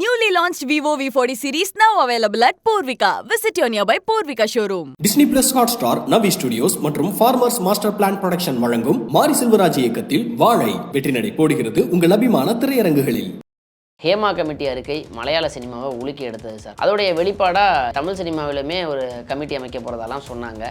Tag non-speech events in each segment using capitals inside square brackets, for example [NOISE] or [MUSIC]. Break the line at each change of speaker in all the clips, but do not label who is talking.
Newly launched Vivo V40 series now available at Purvika. Visit your nearby Purvika showroom.
Disney plus Hotstar Navi studios மற்றும் farmers master plan production வழங்கும் மாரி செல்வராஜ் இயக்கத்தில் வாழை வெற்றிநடை போடுகிறது உங்கள் அபிமான திரையரங்குகளில்.
ஹேமா கமிட்டி அறிக்கை மலையாள சினிமாவை உலுக்கி எடுத்தது சார். அதோடைய வெளிப்பாடாக தமிழ் சினிமாவிலுமே ஒரு கமிட்டி அமைக்க போகிறதெல்லாம் சொன்னாங்க.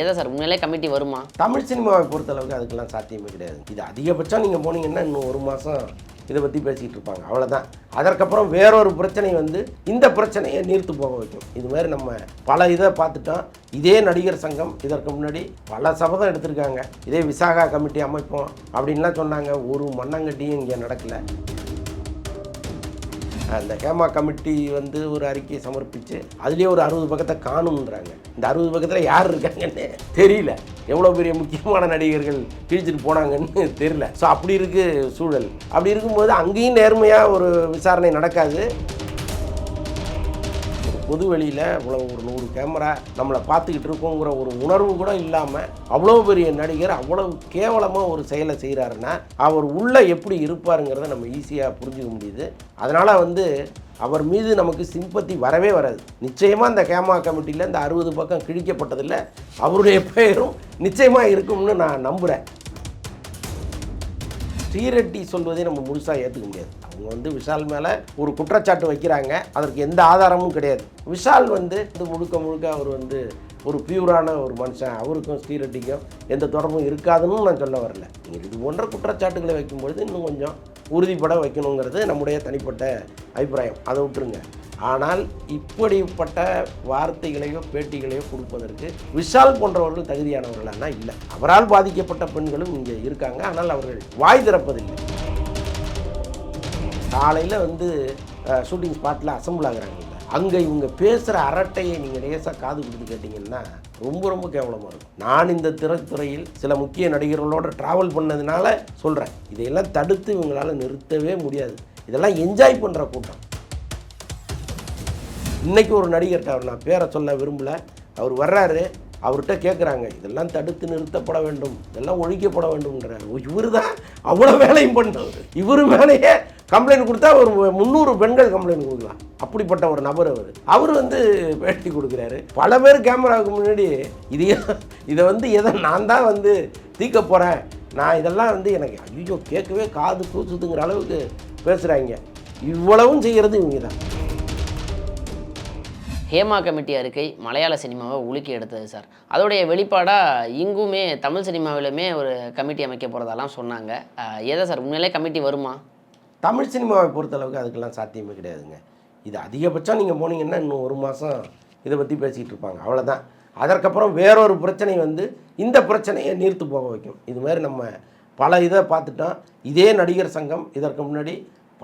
எதை சார்? உண்மையிலே கமிட்டி வருமா?
தமிழ் சினிமாவை பொறுத்தளவுக்கு அதுக்கெல்லாம் சாத்தியமே கிடையாது. இது அதிகபட்சம் நீங்கள் போனீங்கன்னா இன்னும் ஒரு மாதம் இதை பற்றி பேசிக்கிட்டு இருப்பாங்க. அவ்வளோதான் அதற்கப்புறம் வேறொரு பிரச்சனை வந்து இந்த பிரச்சனையை நீர்த்து போக வைக்கும். இது மாதிரி நம்ம பல இதை பார்த்துட்டோம். இதே நடிகர் சங்கம் இதற்கு முன்னாடி பல சபதம் எடுத்திருக்காங்க. இதே விசாகா கமிட்டி அமைப்போம் அப்படின்லாம் சொன்னாங்க. ஒரு மண்ணங்கட்டியும் இங்கே நடக்கலை. அந்த ஹேமா கமிட்டி வந்து ஒரு அறிக்கையை சமர்ப்பித்து அதுலேயே ஒரு அறுபது பக்கத்தை காணுன்றாங்க இந்த அறுபது பக்கத்தில் யார் இருக்காங்கன்னு தெரியல. எவ்வளோ பெரிய முக்கியமான நடிகர்கள் கிழிச்சிட்டு போனாங்கன்னு தெரியல. ஸோ அப்படி இருக்கு சூழல். அப்படி இருக்கும்போது அங்கேயும் நேர்மையாக ஒரு விசாரணை நடக்காது. பொது வெளியில் இவ்வளோ ஒரு நூறு கேமரா நம்மளை பார்த்துக்கிட்டு இருக்கோங்கிற ஒரு உணர்வு கூட இல்லாமல் அவ்வளோ பெரிய நடிகர் அவ்வளோ கேவலமாக ஒரு செயலை செய்கிறாருன்னா அவர் உள்ளே எப்படி இருப்பாருங்கிறத நம்ம ஈஸியாக புரிஞ்சுக்க முடியுது. அதனால் வந்து அவர் மீது நமக்கு சிம்பத்தி வரவே வராது. நிச்சயமாக இந்த கேமா கமிட்டியில் இந்த அறுபது பக்கம் கிழிக்கப்பட்டதில் அவருடைய பெயரும் நிச்சயமாக இருக்கும்னு நான் நம்புகிறேன் ஸ்ரீரெட்டி சொல்வதை நம்ம முழுசாக ஏற்றுக்க முடியாது. அவங்க வந்து விஷால் மேலே ஒரு குற்றச்சாட்டு வைக்கிறாங்க. அதற்கு எந்த ஆதாரமும் கிடையாது. விஷால் வந்து இது முழுக்க முழுக்க அவர் வந்து ஒரு பியூரான ஒரு மனுஷன். அவருக்கும் ஸ்ரீரெட்டிக்கும் எந்த தொடர்பும் இருக்காதுன்னு நான் சொல்ல வரல. நீங்கள் இது போன்ற குற்றச்சாட்டுகளை வைக்கும்பொழுது இன்னும் கொஞ்சம் உறுதிப்பட வைக்கணுங்கிறது நம்முடைய தனிப்பட்ட அபிப்பிராயம். அதை விட்டுருங்க. ஆனால் இப்படிப்பட்ட வார்த்தைகளையோ பேட்டிகளையோ கொடுப்பதற்கு விஷால் போன்றவர்கள் தகுதியானவர்களானா இல்லை. அவரால் பாதிக்கப்பட்ட பெண்களும் இங்கே இருக்காங்க. ஆனால் அவர்கள் வாய் திறப்பதில்லை. காலையில் வந்து ஷூட்டிங் ஸ்பாட்டில் அசம்பிள் ஆகிறாங்க. அங்கே இவங்க பேசுகிற அரட்டையை நீங்கள் லேசாக காது கொடுத்து கேட்டிங்கன்னா ரொம்ப ரொம்ப கேவலமாக இருக்கும். நான் இந்த திரைத்துறையில் சில முக்கிய நடிகர்களோட ட்ராவல் பண்ணதுனால சொல்கிறேன் இதையெல்லாம் தடுத்து இவங்களால் நிறுத்தவே முடியாது. இதெல்லாம் என்ஜாய் பண்ணுற கூட்டம். இன்றைக்கி ஒரு நடிகர்கிட்ட அவர் நான் பேரை சொல்ல விரும்பல. அவர் வர்றாரு. அவர்கிட்ட கேட்குறாங்க இதெல்லாம் தடுத்து நிறுத்தப்பட வேண்டும். இதெல்லாம் ஒழிக்கப்பட வேண்டும்ன்றார் இவர் தான் அவ்வளோ வேலையும் பண்ணவர். இவர் மேலேயே கம்ப்ளைண்ட் கொடுத்தா ஒரு முந்நூறு பெண்கள் கம்ப்ளைண்ட் கொடுக்கலாம். அப்படிப்பட்ட ஒரு நபர் அவர். அவர் வந்து பேட்டி கொடுக்குறாரு. பல பேர் கேமராவுக்கு முன்னாடி இது இதை வந்து எதை நான் தான் வந்து தீக்க போகிறேன் நான் இதெல்லாம் வந்து எனக்கு ஐயோ கேட்கவே காது கூசுதுங்கிற அளவுக்கு பேசுகிறாங்க இவ்வளவும் செய்கிறது இவங்க தான்.
ஹேமா கமிட்டி அறிக்கை மலையாள சினிமாவை உலுக்கி எடுத்தது சார். அதோடைய வெளிப்பாடாக இங்குமே தமிழ் சினிமாவிலுமே ஒரு கமிட்டி அமைக்க போகிறதெல்லாம் சொன்னாங்க. எதை சார்? உண்மையிலே கமிட்டி வருமா?
தமிழ் சினிமாவை பொறுத்தளவுக்கு அதுக்கெல்லாம் சாத்தியமே கிடையாதுங்க. இது அதிகபட்சம் நீங்கள் போனீங்கன்னா இன்னும் ஒரு மாதம் இதை பற்றி பேசிகிட்டு இருப்பாங்க. அவ்வளோதான் அதற்கப்புறம் வேறொரு பிரச்சனை வந்து இந்த பிரச்சனையை நீர்த்து போக வைக்கும். இது மாதிரி நம்ம பல இதை பார்த்துட்டோம். இதே நடிகர் சங்கம் இதற்கு முன்னாடி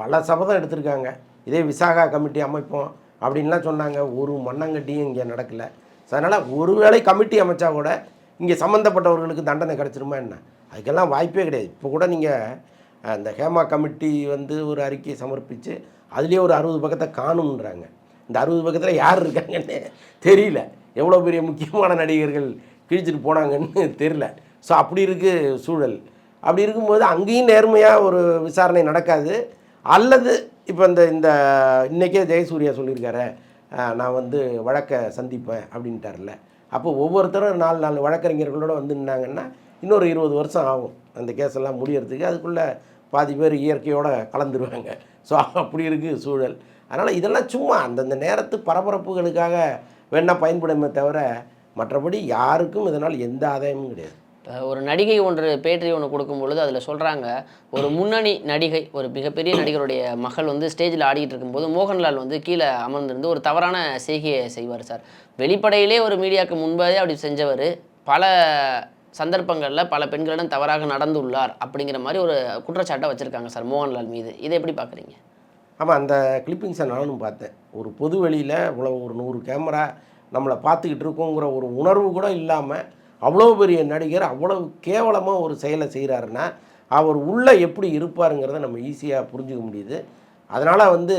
பல சபதம் எடுத்திருக்காங்க. இதே விசாகா கமிட்டி அமைப்போம் அப்படின்லாம் சொன்னாங்க. ஒரு மண்ணங்கட்டியும் இங்கே நடக்கலை. ஸோ அதனால் ஒருவேளை கமிட்டி அமைச்சா கூட இங்கே சம்மந்தப்பட்டவர்களுக்கு தண்டனை கிடச்சிருமா என்ன? அதுக்கெல்லாம் வாய்ப்பே கிடையாது. இப்போ கூட நீங்கள் அந்த ஹேமா கமிட்டி வந்து ஒரு அறிக்கையை சமர்ப்பித்து அதுலேயே ஒரு அறுபது பக்கத்தை காணுன்றாங்க இந்த அறுபது பக்கத்தில் யார் இருக்காங்கன்னு தெரியல. எவ்வளோ பெரிய முக்கியமான நடிகர்கள் கிழிச்சிட்டு போனாங்கன்னு தெரியல. ஸோ அப்படி இருக்குது சூழல். அப்படி இருக்கும்போது அங்கேயும் நேர்மையாக ஒரு விசாரணை நடக்காது. அல்லது இப்போ இந்த இந்த இன்றைக்கே ஜெயசூர்யா சொல்லியிருக்காரு நான் வந்து வழக்கை சந்திப்பேன் அப்படின்ட்டார்ல. அப்போ ஒவ்வொருத்தரும் நாலு நாலு வழக்கறிஞர்களோட வந்து நின்னாங்கன்னா இன்னொரு இருபது வருஷம் ஆகும். அந்த கேஸெல்லாம் முடியறதுக்கு அதுக்குள்ளே பாதி பேர் இயற்கையோடு கலந்துருவாங்க. ஸோ அப்படி இருக்குது சூழல். அதனால் இதெல்லாம் சும்மா அந்தந்த நேரத்து பரபரப்புகளுக்காக வேணால் பயன்படுமே தவிர மற்றபடி யாருக்கும் இதனால் எந்த ஆதாயமும் கிடையாது.
ஒரு நடிகை ஒன்று பேட்டி ஒன்று கொடுக்கும் பொழுது அதில் சொல்கிறாங்க ஒரு முன்னணி நடிகை ஒரு மிகப்பெரிய நடிகருடைய மகள் வந்து ஸ்டேஜில் ஆடிக்கிட்டு இருக்கும்போது மோகன்லால் வந்து கீழே அமர்ந்திருந்து ஒரு தவறான செய்கையை செய்வார் சார். வெளிப்படையிலே ஒரு மீடியாவுக்கு முன்பதே அப்படி செஞ்சவர் பல சந்தர்ப்பங்களில் பல பெண்களிடம் தவறாக நடந்துள்ளார் அப்படிங்கிற மாதிரி ஒரு குற்றச்சாட்டை வச்சுருக்காங்க சார் மோகன்லால் மீது. இதை எப்படி பார்க்குறீங்க?
ஆமாம் அந்த கிளிப்பிங்ஸை நானும் பார்த்தேன். ஒரு பொது வெளியில் இவ்வளோ ஒரு நூறு கேமரா நம்மளை பார்த்துக்கிட்டு இருக்கோங்கிற ஒரு உணர்வு கூட இல்லாமல் அவ்வளோ பெரிய நடிகர் அவ்வளோ கேவலமாக ஒரு செயலை செய்கிறாருன்னா அவர் உள்ளே எப்படி இருப்பாருங்கிறத நம்ம ஈஸியாக புரிஞ்சுக்க முடியுது. அதனால் வந்து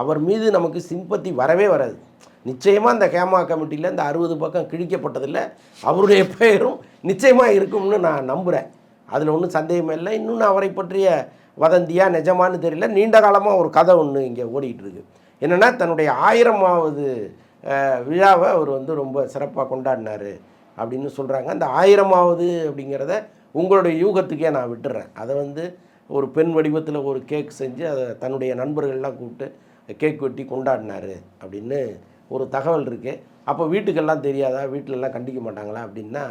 அவர் மீது நமக்கு சிம்பத்தி வரவே வராது. நிச்சயமாக அந்த ஹேமா கமிட்டியில் இந்த அறுபது பக்கம் கிழிக்கப்பட்டதில் அவருடைய பெயரும் நிச்சயமாக இருக்கும்னு நான் நம்புகிறேன் அதில் ஒன்றும் சந்தேகமே இல்லை. இன்னொன்று அவரை பற்றிய வதந்தியா நிஜமான்னு தெரியல. நீண்ட காலமாக ஒரு கதை ஒன்று இங்கே ஓடிட்டு இருக்குது என்னென்னா தன்னுடைய ஆயிரமாவது விழாவை அவர் வந்து ரொம்ப சிறப்பாக கொண்டாடினார் அப்படின்னு சொல்கிறாங்க அந்த ஆயிரமாவது அப்படிங்கிறத உங்களுடைய யூகத்துக்கே நான் விட்டுறேன். அதை வந்து ஒரு பெண் வடிவத்தில் ஒரு கேக் செஞ்சு அதை தன்னுடைய நண்பர்கள்லாம் கூப்பிட்டு கேக் வெட்டி கொண்டாடினாரு அப்படின்னு ஒரு தகவல் இருக்குது அப்போ வீட்டுக்கெல்லாம் தெரியாதா? வீட்டிலலாம் கண்டிக்க மாட்டாங்களா அப்படின்னா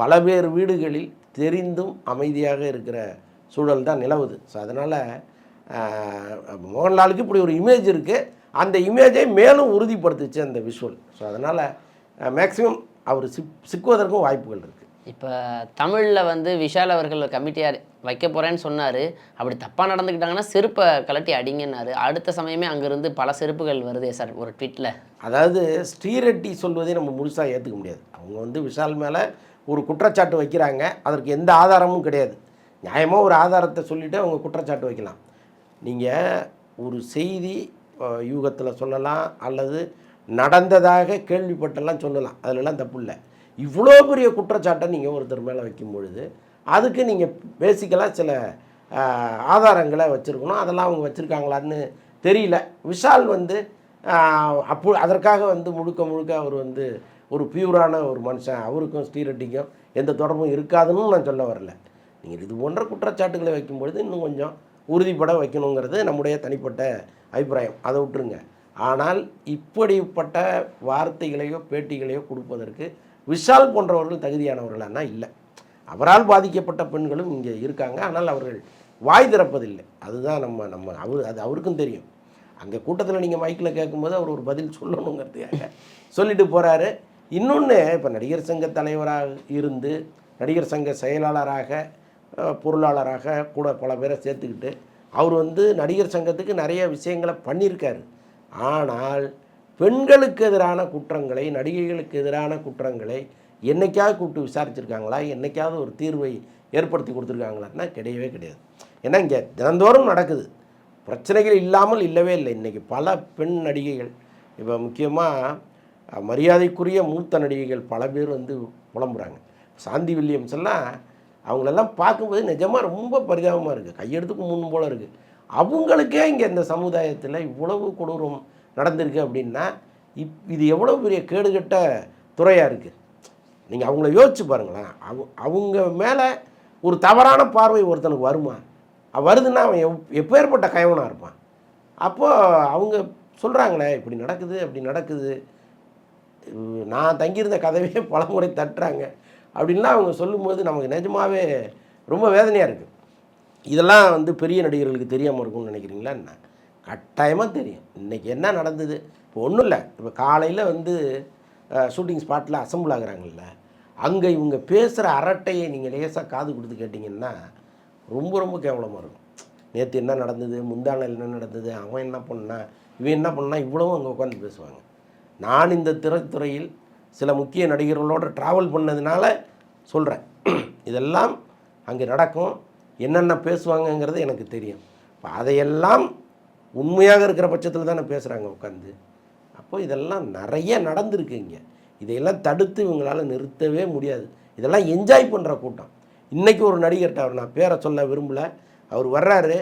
பல பேர் வீடுகளில் தெரிந்தும் அமைதியாக இருக்கிற சூழல் தான் நிலவுது. ஸோ அதனால் மோகன்லாலுக்கு இப்படி ஒரு இமேஜ் இருக்குது அந்த இமேஜை மேலும் உறுதிப்படுத்துச்சு அந்த விஷுவல் ஸோ அதனால் மேக்ஸிமம் அவர் சிக் சிக்குவதற்கும் வாய்ப்புகள் இருக்குது
இப்போ தமிழில் வந்து விஷால் அவர்கள் கமிட்டியாக வைக்க போகிறேன்னு சொன்னார். அப்படி தப்பாக நடந்துக்கிட்டாங்கன்னா செருப்பை கலட்டி அடிங்கன்னாரு. அடுத்த சமயமே அங்கேருந்து பல செருப்புகள் வருதே சார் ஒரு ட்வீட்டில்
அதாவது ஸ்ரீரெட்டி சொல்வதை நம்ம முழுசாக ஏற்றுக்க முடியாது. அவங்க வந்து விஷால் மேலே ஒரு குற்றச்சாட்டு வைக்கிறாங்க அதற்கு எந்த ஆதாரமும் கிடையாது. நியாயமாக ஒரு ஆதாரத்தை சொல்லிவிட்டு அவங்க குற்றச்சாட்டு வைக்கலாம். நீங்கள் ஒரு செய்தி யூகத்தில் சொல்லலாம் அல்லது நடந்ததாக கேள்விப்பட்டெல்லாம் சொல்லலாம். அதிலெல்லாம் தப்பு இல்லை. இவ்வளோ பெரிய குற்றச்சாட்டை நீங்கள் ஒருத்தர் மேலே வைக்கும் பொழுது அதுக்கு நீங்கள் பேசிக்கலாக சில ஆதாரங்களை வச்சுருக்கணும். அதெல்லாம் அவங்க வச்சுருக்காங்களான்னு தெரியல. விஷால் வந்து அப்போ அதற்காக வந்து முழுக்க முழுக்க அவர் வந்து ஒரு பியூரான ஒரு மனுஷன் அவருக்கும் ஸ்ரீரெட்டிக்கும் எந்த தொடர்பும் இருக்காதுன்னு நான் சொல்ல வரல. நீங்கள் இது போன்ற குற்றச்சாட்டுகளை வைக்கும்பொழுது இன்னும் கொஞ்சம் உறுதிப்பட வைக்கணுங்கிறது நம்முடைய தனிப்பட்ட அபிப்பிராயம். அதை விட்டுருங்க. ஆனால் இப்படிப்பட்ட வார்த்தைகளையோ பேட்டிகளையோ கொடுப்பதற்கு விஷால் போன்றவர்கள் தகுதியானவர்களானா இல்லை. அவரால் பாதிக்கப்பட்ட பெண்களும் இங்கே இருக்காங்க. ஆனால் அவர்கள் வாய் திறப்பதில்லை. அதுதான் நம்ம நம்ம அவர் அது அவருக்கும் தெரியும். அங்கே கூட்டத்தில் நீங்கள் மைக்கில் கேட்கும்போது அவர் ஒரு பதில் சொல்லணுங்கிறதுக்காக சொல்லிட்டு போகிறாரு இன்னொன்று இப்போ நடிகர் சங்க தலைவராக இருந்து நடிகர் சங்க செயலாளராக பொருளாளராக கூட பல பேரை சேர்த்துக்கிட்டு அவர் வந்து நடிகர் சங்கத்துக்கு நிறைய விஷயங்களை பண்ணியிருக்காரு. ஆனால் பெண்களுக்கு எதிரான குற்றங்களை நடிகைகளுக்கு எதிரான குற்றங்களை என்னைக்காவது கூப்பிட்டு விசாரிச்சிருக்காங்களா? என்னைக்காவது ஒரு தீர்வை ஏற்படுத்தி கொடுத்துருக்காங்களான்னா கிடையவே கிடையாது. ஏன்னா இங்கே தினந்தோறும் நடக்குது. பிரச்சனைகள் இல்லாமல் இல்லவே இல்லை. இன்றைக்கி பல பெண் நடிகைகள் இப்போ முக்கியமாக மரியாதைக்குரிய மூத்த நடிகைகள் பல பேர் வந்து புலம்புறாங்க. சாந்தி வில்லியம்ஸ் எல்லாம் அவங்களெல்லாம் பார்க்கும்போது நிஜமாக ரொம்ப பரிதாபமாக இருக்குது கையெடுத்துக்கு முன் போல் இருக்குது அவங்களுக்கே இங்கே இந்த சமுதாயத்தில் இவ்வளவு கொடூரம் நடந்திருக்கு அப்படின்னா இப் இது எவ்வளோ பெரிய கேடுகட்ட துறையாக இருக்குது நீங்கள் அவங்கள யோசிச்சு பாருங்களேன். அவங்க அவங்க மேலே ஒரு தவறான பார்வை ஒருத்தனுக்கு வருமா? வருதுன்னா அவன் எப் எப்பேற்பட்ட கயவனாக இருப்பான்? அப்போது அவங்க சொல்கிறாங்களே இப்படி நடக்குது அப்படி நடக்குது. நான் தங்கியிருந்த கதவையே [LAUGHS] பலமுறை தட்டுறாங்க அப்படின்லாம் அவங்க சொல்லும்போது நமக்கு நிஜமாகவே ரொம்ப வேதனையாக இருக்குது இதெல்லாம் வந்து பெரிய நடிகர்களுக்கு தெரியாமல் இருக்கும்னு நினைக்கிறீங்களா என்ன? கட்டாயமாக தெரியும். இன்றைக்கி என்ன நடந்தது? இப்போ ஒன்றும் இல்லை. இப்போ காலையில் வந்து ஷூட்டிங் ஸ்பாட்டில் அசம்பிள் ஆகுறாங்கல்ல. அங்கே இவங்க பேசுகிற அரட்டையை நீங்கள் லேசாக காது கொடுத்து கேட்டிங்கன்னா ரொம்ப ரொம்ப கேவலமாக இருக்கும். நேற்று என்ன நடந்தது? முந்தானால் என்ன நடந்தது? அவன் என்ன பண்ணான்? இவன் என்ன பண்ணால் இவ்வளவும் அங்கே உட்காந்து பேசுவாங்க. நான் இந்த திரைத்துறையில் சில முக்கிய நடிகர்களோடு ட்ராவல் பண்ணதுனால சொல்கிறேன் இதெல்லாம் அங்கே நடக்கும். என்னென்ன பேசுவாங்கங்கிறது எனக்கு தெரியும். இப்போ அதையெல்லாம் உண்மையாக இருக்கிற பட்சத்தில் தானே பேசுகிறாங்க உட்காந்து அப்போது இதெல்லாம் நிறைய நடந்திருக்கு இங்கே. இதையெல்லாம் தடுத்து இவங்களால் நிறுத்தவே முடியாது. இதெல்லாம் என்ஜாய் பண்ணுற கூட்டம். இன்றைக்கி ஒரு நடிகர்கிட்ட அவர் நான் பேரை சொல்ல விரும்பல. அவர் வர்றாரு.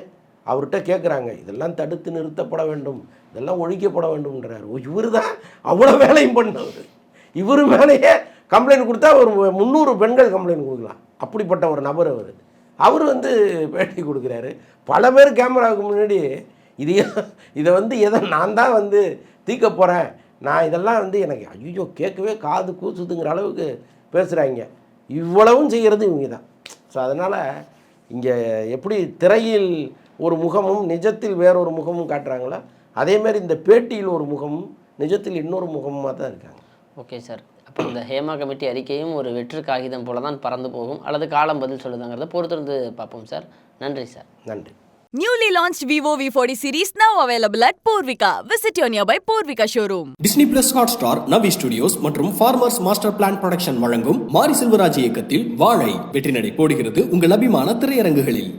அவர்கிட்ட கேட்குறாங்க இதெல்லாம் தடுத்து நிறுத்தப்பட வேண்டும் இதெல்லாம் ஒழிக்கப்பட வேண்டும்ன்றாரு. இவர் தான் அவ்வளோ வேலையும் பண்ணவர். இவர் மேலேயே கம்ப்ளைண்ட் கொடுத்தா ஒரு முந்நூறு பெண்கள் கம்ப்ளைண்ட் கொடுக்கலாம். அப்படிப்பட்ட ஒரு நபர் அவர். அவர் வந்து பேட்டி கொடுக்குறாரு. பல பேர் கேமராவுக்கு முன்னாடி இது இதை வந்து எதை நான் தான் வந்து தீக்க போகிறேன் நான் இதெல்லாம் வந்து எனக்கு ஐயோ கேட்கவே காது கூசுதுங்கிற அளவுக்கு பேசுகிறாங்க இவ்வளவும் செய்கிறது இவங்க தான். ஸோ அதனால் இங்கே எப்படி திரையில் ஒரு முகமும் நிஜத்தில் வேறொரு முகமும் காட்டுறாங்களோ? அதேமாதிரி இந்த பேட்டியில் ஒரு முகமும் நிஜத்தில் இன்னொரு முகமாக தான் இருக்காங்க.
Okay sir. அப்போ இந்த ஹேமா கமிட்டி அறிக்கையும் ஒரு வெற்று காகிதம் போல தான் பறந்து போகும். அல்லது காலம் பதில் சொல்லுதாங்கிறத பொறுத்திருந்து பார்ப்போம் சார். நன்றி சார்.
நன்றி.
Newly launched Vivo V40 series now available at Purvika. Visit your nearby Purvika showroom.
Disney plus Hotstar Navi studios மற்றும் ஃபார்மர்ஸ் மாஸ்டர் பிளான் ப்ரொடக்ஷன் வழங்கும் மாரி செல்வராஜ் இயக்கத்தில் வாழை வெற்றி நடை போடுகிறது உங்கள் அபிமான திரையரங்குகளில்.